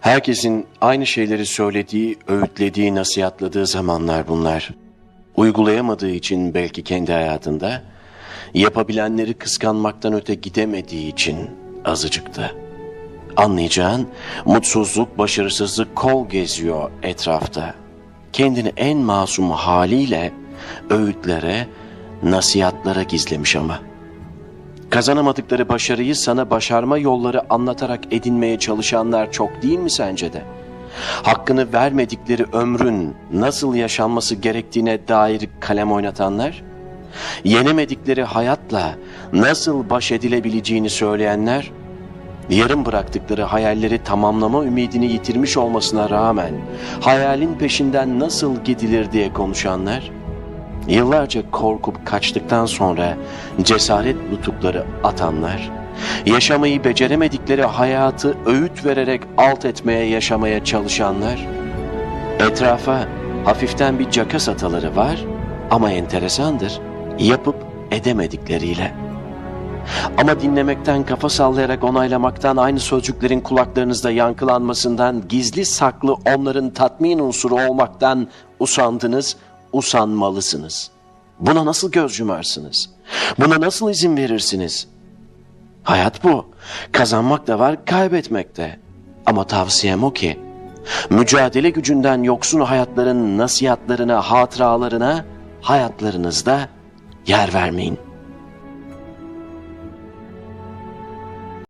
Herkesin aynı şeyleri söylediği, öğütlediği, nasihatladığı zamanlar bunlar. Uygulayamadığı için belki kendi hayatında, yapabilenleri kıskanmaktan öte gidemediği için azıcıktı. Anlayacağın mutsuzluk, başarısızlık kol geziyor etrafta. Kendini en masum haliyle öğütlere, nasihatlara gizlemiş ama. Kazanamadıkları başarıyı sana başarma yolları anlatarak edinmeye çalışanlar çok değil mi sence de? Hakkını vermedikleri ömrün nasıl yaşanması gerektiğine dair kalem oynatanlar? Yenemedikleri hayatla nasıl baş edilebileceğini söyleyenler? Yarım bıraktıkları hayalleri tamamlama ümidini yitirmiş olmasına rağmen hayalin peşinden nasıl gidilir diye konuşanlar? Yıllarca korkup kaçtıktan sonra cesaret nutukları atanlar, yaşamayı beceremedikleri hayatı öğüt vererek alt etmeye yaşamaya çalışanlar, etrafa hafiften bir caka sataları var ama enteresandır, yapıp edemedikleriyle. Ama dinlemekten, kafa sallayarak onaylamaktan, aynı sözcüklerin kulaklarınızda yankılanmasından, gizli saklı onların tatmin unsuru olmaktan usandınız, usanmalısınız. Buna nasıl göz yumarsınız? Buna nasıl izin verirsiniz? Hayat bu. Kazanmak da var, kaybetmek de. Ama tavsiyem o ki, mücadele gücünden yoksun hayatların nasihatlarına, hatıralarına hayatlarınızda yer vermeyin.''